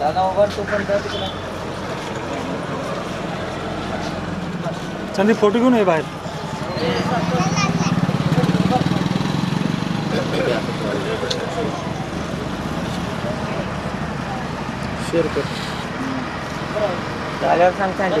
दादा उभार तू पण कर तिकडे. संदीप फोटो घेऊन ये बाहेर. शेअर कर. झाल्यावर सांग सांगते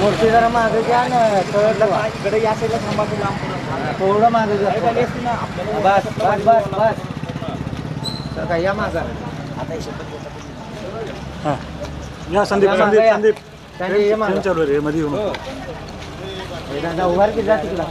मूर्ती जरा मागे घ्या ना कळलं इकडे या साईडला थांबा तू लांब. थोडं मागे घ्या. बस बस बस बस. तर काय या मागं. हां या संदीप संदीप. संदीप. चालू आहे रे मध्ये हे दादा उभार की जा तिकडं.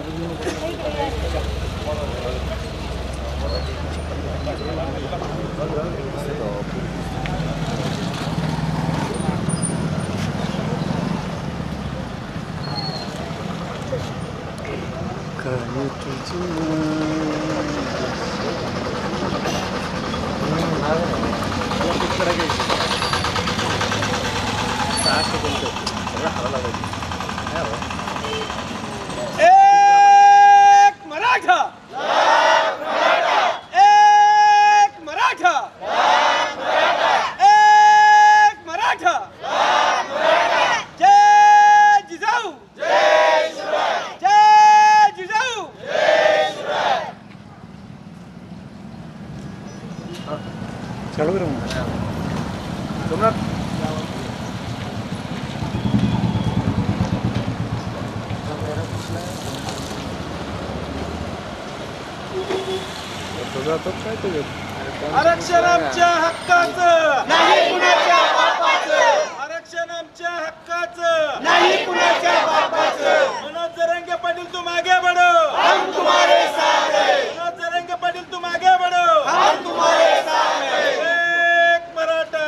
काय तुझं एक मराठा एक मराठा एक मराठा जय जिजाऊ जय जिजाऊ चालू कर मग सोमनाथ तुझं आता काय तुझं आरक्षण आमच्या हक्काचं. नाही कुणाच्या बापाचं. आरक्षण आमच्या हक्काचं. नाही कुणाच्या बापाचं. मनोज जरंगे पाटील तू मागे बढो हम तुम्हारे साथ मनोज जरंगे पाटील तू मागे बढो हम तुम्हारे साथ एक मराठा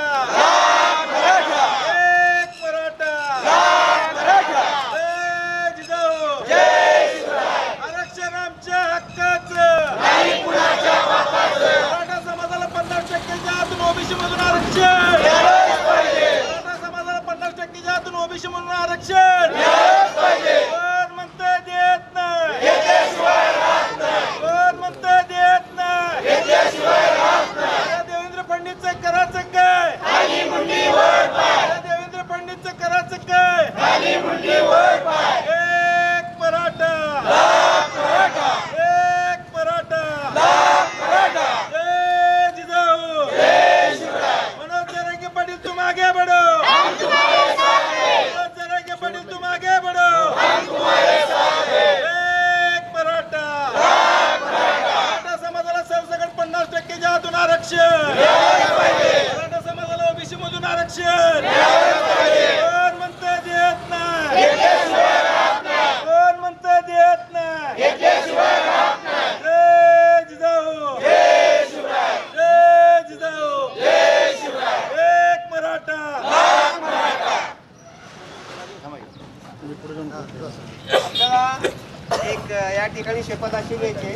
मराठा एक मराठा मराठा जय जिजाऊ जय आरक्षण आमच्या हक्काचं नाही कुणाच्या मराठा समाजाला पन्नास टक्क्याच्या आतून ओबीसी मधून आरक्षण मराठा समाजाला पन्नास टक्क्याच्या आतून ओबीसी म्हणून आरक्षण कोण म्हणतं देत नाही कोण म्हणतं देत नाही या देवेंद्र फडणवीसचं करायचं काय या देवेंद्र फडणवीसचं करायचं काय एक मराठा एक मराठा जय जिजाऊ मनोज जरांगे पाटील तू मागे बढो मनोज जरांगे पाटील तू मागे बढो एक मराठा मराठा समाजाला सरसकट पन्नास टक्केच्या आतून आरक्षण मराठा समाजाला ओबीसी मधून आरक्षण कोण म्हणतं देत नाही कोण म्हणतं देत नाही जय जिजाऊ जय जिजाऊ एक मराठा आपल्याला एक अ, या अशी घ्यायची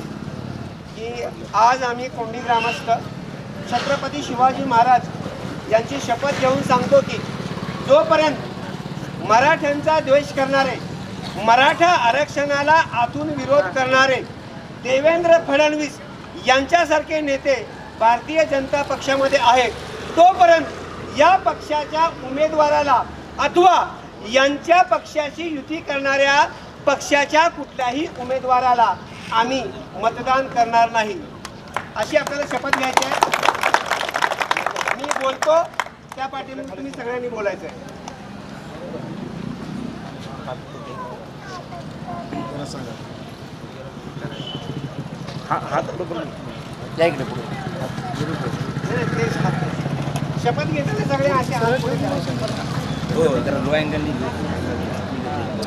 की आज आम्ही कोंडी ग्रामस्थ छत्रपती शिवाजी महाराज यांची शपथ घेऊन सांगतो की जोपर्यंत मराठ्यांचा द्वेष करणारे मराठा आरक्षणाला आतून विरोध करणारे देवेंद्र फडणवीस यांच्यासारखे नेते भारतीय जनता पक्षामध्ये आहेत तोपर्यंत या पक्षाच्या उमेदवाराला अथवा यांच्या पक्षाशी युती करणाऱ्या पक्षाच्या कुठल्याही उमेदवाराला आम्ही मतदान करणार नाही. अशी आपल्याला शपथ घ्यायची आहे. मी बोलतो त्या पाठीमागे तुम्ही सगळ्यांनी बोलायचं आहे. शपथ घेताना सगळे असे. हो जरा लो अँगल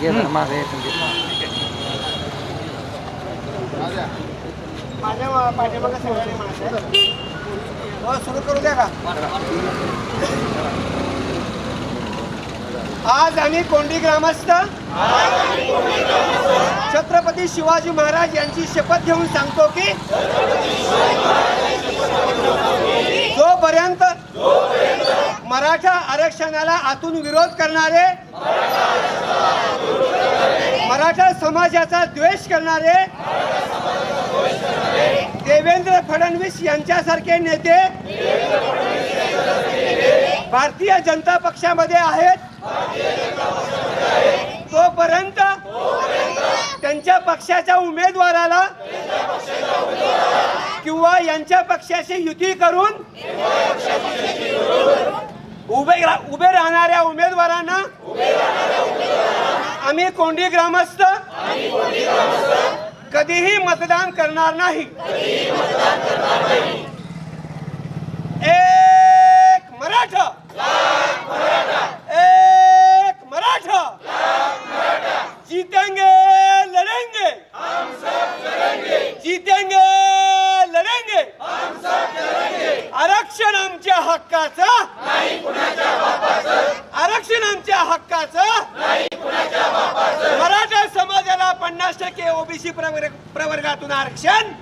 घे जरा माझ्या पाठीमागं सगळ्यांनी माणसं आहेत. हो सुरू करू द्या का? आज आम्ही कोंडी ग्रामस्थ छत्रपती शिवाजी महाराज यांची शपथ घेऊन सांगतो की जोपर्यंत मराठा आरक्षणाला आतून विरोध करणारे मराठा समाजाचा द्वेष करणारे देवेंद्र फडणवीस यांच्यासारखे नेते भारतीय जनता पक्षामध्ये आहेत. तोपर्यंत त्यांच्या पक्षाच्या उमेदवाराला किंवा यांच्या पक्षाशी युती करून उभे रा- उभे राहणाऱ्या उमेदवारांना आम्ही कोंडी ग्रामस्थ कधीही मतदान करणार नाही. एक मराठा एक मराठा जीतेंगे लढेंगे जीतेंगे लढेंगे आरक्षण आमच्या हक्काचं? आरक्षण आमच्या हक्काचं? मराठा समाजाला पन्नास टक्के ओबीसी प्रवर्गातून आरक्षण?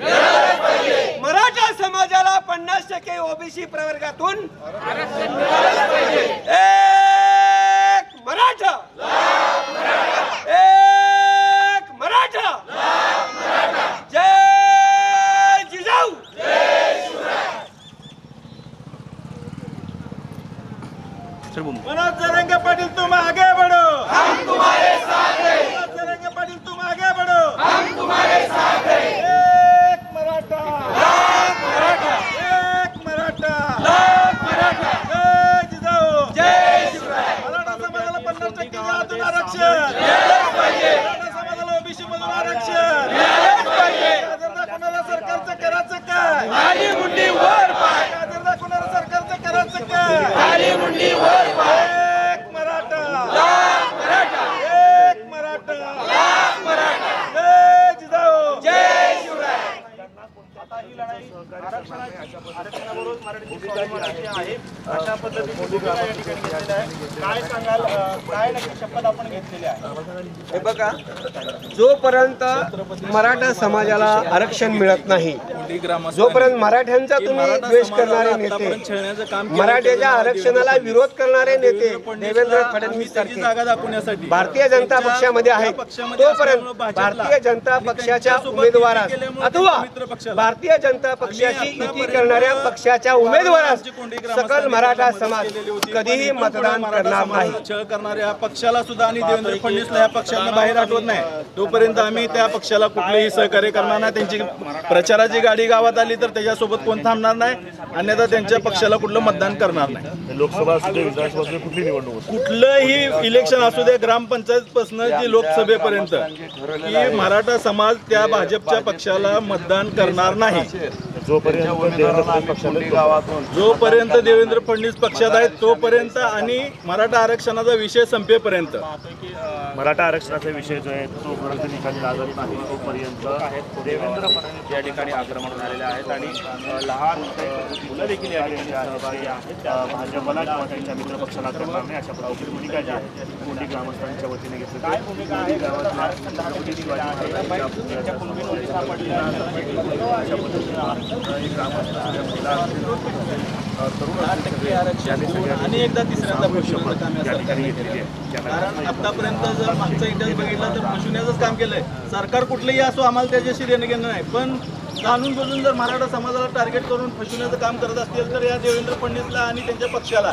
मराठा समाजाला पन्नास टक्के ओबीसी प्रवर्गातून एक मराठा एक मराठा जय जिजाऊ मनोज जरंगे पाटील तुम आगे बढ़ो. हम तुम्हारे साथ हैं. मनोज जरंगे पाटील तुम आगे बढ़ो. हम तुम्हारे साथ हैं. एक मराठा. लाख मराठा. एक मराठा. लाख मराठा. जय जिजाऊ. जय शिवराय. मराठा समाजाला पन्नास टक्के आतून आरक्षण. मराठा समाजाला ओबीसी मधून आरक्षण. सरकारचं करायचं काय खाली मुंडी वर पाय गाजरला कोणाला सरकारचं करायचं काय खाली मुंडी वर पाय एक मराठा लाख मराठा एक मराठा लाख मराठा जय जिजाऊ जय शिवराय आता ही लढाई आरक्षणाची आहे अशा पद्धतीने या ठिकाणी आहे? काय सांगाल काय नक्की शपथ आपण घेतलेली आहे? हे बघा जोपर्यंत मराठा समाजाला आरक्षण मिळत नाही जोपर्यंत मराठ्यांचा तुम्ही द्वेष करणारे नेते मराठ्याच्या आरक्षणाला विरोध करणारे नेते देवेंद्र फडणवीस सारखे. जागा दाखवण्यासाठी भारतीय जनता पक्षामध्ये आहेत तोपर्यंत भारतीय जनता पक्षाच्या उमेदवारास अथवा भारतीय जनता पक्षाची युती करणाऱ्या पक्षाच्या उमेदवारास सकल मराठा समाज कधीही मतदान करणार नाही. छळ करणाऱ्या पक्षाला सुद्धा आणि देवेंद्र फडणवीसला या पक्षाला बाहेर आठवत नाही. तोपर्यंत आम्ही त्या पक्षाला कुठलेही सहकार्य करणार नाही. त्यांची प्रचाराची गाडी गावात आली तर त्याच्यासोबत कोण थांबणार नाही अन्यथा त्यांच्या पक्षाला कुठलं मतदान करणार नाही. लोकसभा असू दे विधानसभा असू दे कुठली निवडणूक असू कुठलंही इलेक्शन असू दे ग्रामपंचायत पासून जी लोकसभेपर्यंत की मराठा समाज त्या भाजपच्या पक्षाला मतदान करणार नाही. दे. जोपर्यंत देवेंद्र फडणवीस पक्षाला जोपर्यंत देवेंद्र फडणवीस पक्षात आहेत तोपर्यंत आणि मराठा आरक्षणाचा विषय संपेपर्यंत. मराठा आरक्षणाचा विषय जो आहे तोपर्यंत निकाली लागत नाही. तोपर्यंत देवेंद्र फडणवीस या ठिकाणी आक्रमण झालेले आहेत आणि लहान मुलं देखील या ठिकाणी सहभागी आहेत. भाजपला किंवा त्यांच्या मित्र पक्षाला करणार नाही अशा प्रकारची भूमिका जी आहे. ती कोंडी ग्रामस्थांच्या वतीने घेतली काय भूमिका आहे अशा पद्धतीनं ग्रामस्थ आणि एकदा तिसऱ्यांदा कारण आतापर्यंत जर मागचा इतिहास बघितला तर फसवण्याचंच काम केलंय. सरकार कुठलंही असो आम्हाला त्याच्याशी देणं घेणं नाही. पण जाणून बुजून जर मराठा समाजाला टार्गेट करून फसवण्याचं काम करत असतील तर या देवेंद्र फडणवीसला आणि त्यांच्या पक्षाला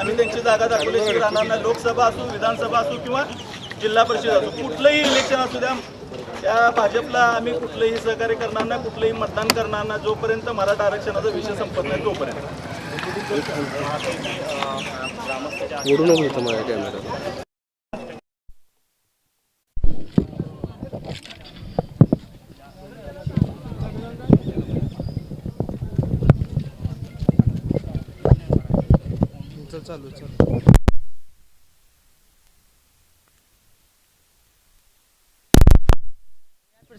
आम्ही त्यांची जागा दाखवल्याशिवाय राहणार नाही. लोकसभा असो विधानसभा असो किंवा जिल्हा परिषद असो कुठलंही इलेक्शन असू द्या त्या भाजपला आम्ही कुठलंही सहकार्य करणार नाही कुठलंही मतदान करणार नाही जोपर्यंत मराठा आरक्षणाचा विषय संपत नाही तोपर्यंत.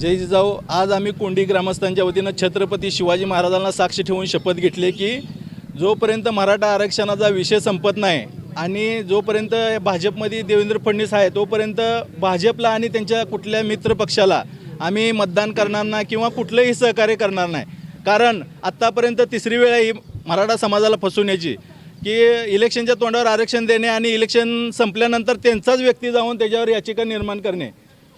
जय जिजाऊ आज आम्ही कोंडी ग्रामस्थांच्या वतीनं छत्रपती शिवाजी महाराजांना साक्ष ठेवून शपथ घेतली की जोपर्यंत मराठा आरक्षणाचा विषय संपत नाही आणि जोपर्यंत भाजपमध्ये देवेंद्र फडणवीस आहे तोपर्यंत भाजपला आणि त्यांच्या कुठल्या मित्र पक्षाला आम्ही मतदान करणार नाही किंवा कुठलंही सहकार्य करणार नाही. कारण आत्तापर्यंत तिसरी वेळ ही मराठा समाजाला फसवण्याची की इलेक्शनच्या तोंडावर आरक्षण देणे आणि इलेक्शन संपल्यानंतर त्यांचाच व्यक्ती जाऊन त्याच्यावर याचिका निर्माण करणे.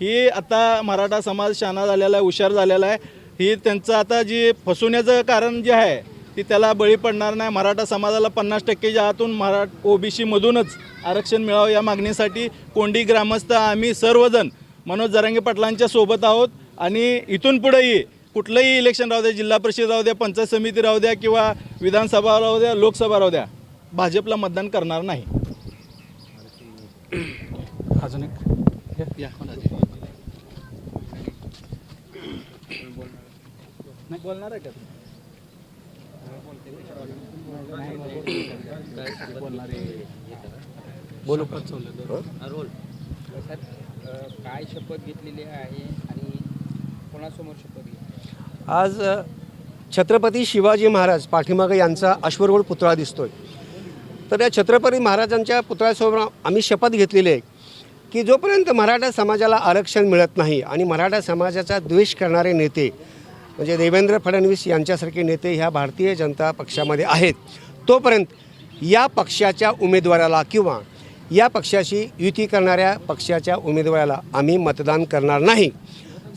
ही आता मराठा समाज शाना झालेला आहे हुशार झालेला आहे. ही त्यांचं आता जी फसवण्याचं कारण जे आहे ती त्याला बळी पडणार नाही. मराठा समाजाला पन्नास टक्केच्या आतून मरा ओबीसीमधूनच आरक्षण मिळावं या मागणीसाठी कोंडी ग्रामस्थ आम्ही सर्वजण मनोज जरांगे पाटलांच्या सोबत आहोत. आणि इथून पुढेही कुठलंही इलेक्शन राहू द्या जिल्हा परिषद राहू द्या पंचायत समिती राहू द्या किंवा विधानसभा राहू द्या लोकसभा राहू द्या भाजपला मतदान करणार नाही. अजून एक? या बोलणार आहे का बोलू. सर काय शपथ घेतलेली आहे आणि कोणासमोर शपथ घेतली? आज छत्रपती शिवाजी महाराज पाठीमागं यांचा अश्वरूढ पुतळा दिसतोय. तर या छत्रपती महाराजांच्या पुतळ्यासमोर आम्ही शपथ घेतलेली आहे की जोपर्यंत मराठा समाजाला आरक्षण मिळत नाही आणि मराठा समाजाचा द्वेष करणारे नेते म्हणजे देवेंद्र फडणवीस यांच्यासारखे नेते ह्या भारतीय जनता पक्षामध्ये आहेत. तोपर्यंत या पक्षाच्या उमेदवाराला किंवा या पक्षाशी युती करणाऱ्या पक्षाच्या उमेदवाराला आम्ही मतदान करणार नाही.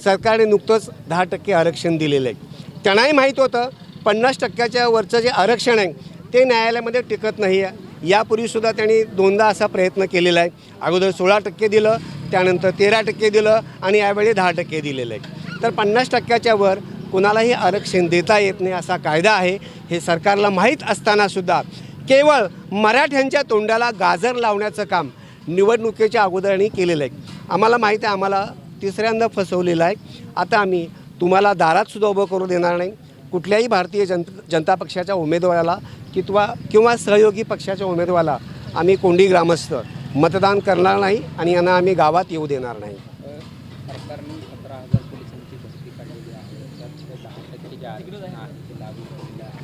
सरकारने नुकतंच दहा टक्के आरक्षण दिलेलं आहे. त्यांनाही माहीत होतं पन्नास टक्क्याच्या वरचं जे आरक्षण आहे ते न्यायालयामध्ये टिकत नाही आहे. यापूर्वीसुद्धा त्यांनी दोनदा असा प्रयत्न केलेला आहे. अगोदर सोळा टक्के दिलं त्यानंतर तेरा टक्के दिलं आणि यावेळी दहा टक्के दिलेलं आहे. तर पन्नास टक्क्याच्या वर कुणालाही आरक्षण देता येत नाही असा कायदा आहे हे सरकारला माहीत असतानासुद्धा केवळ मराठ्यांच्या तोंडाला गाजर लावण्याचं काम निवडणुकीच्या अगोदरनी केलेलं आहे. आम्हाला माहीत आहे आम्हाला तिसऱ्यांदा फसवलेलं आहे. आता आम्ही तुम्हाला दारातसुद्धा उभं करू देणार नाही. कुठल्याही भारतीय जन जनता पक्षाच्या उमेदवाराला किंवा किंवा सहयोगी पक्षाच्या उमेदवाराला आम्ही कोंडी ग्रामस्थ मतदान करणार नाही आणि यांना आम्ही गावात येऊ देणार नाही अ, सरकारने सतरा हजार पोलिसांची भरती काढलेली आहे त्यात दहा टक्के जे आरक्षण आहे ते लागू केलेलं आहे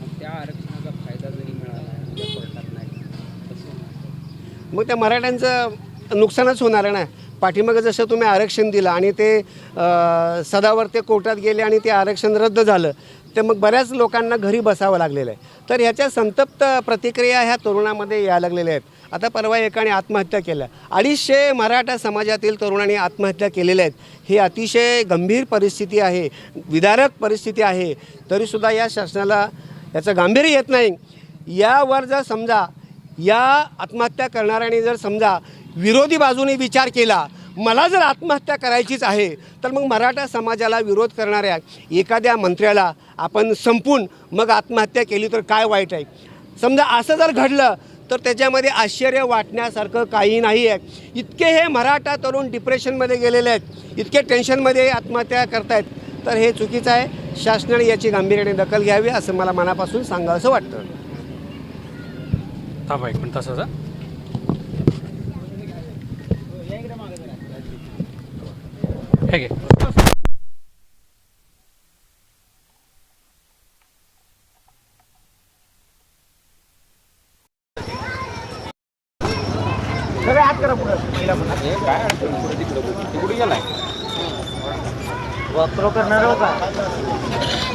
मग त्या आरक्षणाचा फायदा जरी मिळाला आणि त्या कोर्टात नाही कसं होणार? मग त्या मराठ्यांचं नुकसानच होणार आहे ना? पाठीमागं जसं तुम्ही आरक्षण दिलं आणि ते सदावर ते कोर्टात गेले आणि ते आरक्षण रद्द झालं ते मग बऱ्याच लोकांना घरी बसावं लागलेलं आहे. तर ह्याच्या संतप्त प्रतिक्रिया ह्या तरुणामध्ये यायला लागलेल्या आहेत. आता परवा एकाने आत्महत्या केल्या. अडीचशे मराठा समाजातील तरुणांनी आत्महत्या केलेल्या आहेत. ही अतिशय गंभीर परिस्थिती आहे विदारक परिस्थिती आहे. तरीसुद्धा या शासनाला याचं गांभीर्य येत नाही. यावर जर समजा या आत्महत्या करणाऱ्याने जर समजा विरोधी बाजूने विचार केला मला जर आत्महत्या करायचीच आहे तर मग मराठा समाजाला विरोध करणाऱ्या एखाद्या मंत्र्याला आपण संपून मग आत्महत्या केली तर काय वाईट आहे? समजा असं जर घडलं तर त्याच्यामध्ये आश्चर्य वाटण्यासारखं काही नाही आहे. इतके हे मराठा तरुण डिप्रेशनमध्ये गेलेले आहेत इतके टेन्शनमध्ये आत्महत्या करतायत तर हे चुकीचं आहे. शासनाने याची गांभीर्याने दखल घ्यावी असं मला मनापासून सांगावंसं वाटतं. थांबा एक मिनिट तसंच हं. हे घे. वॉकथ्रो करणार हो का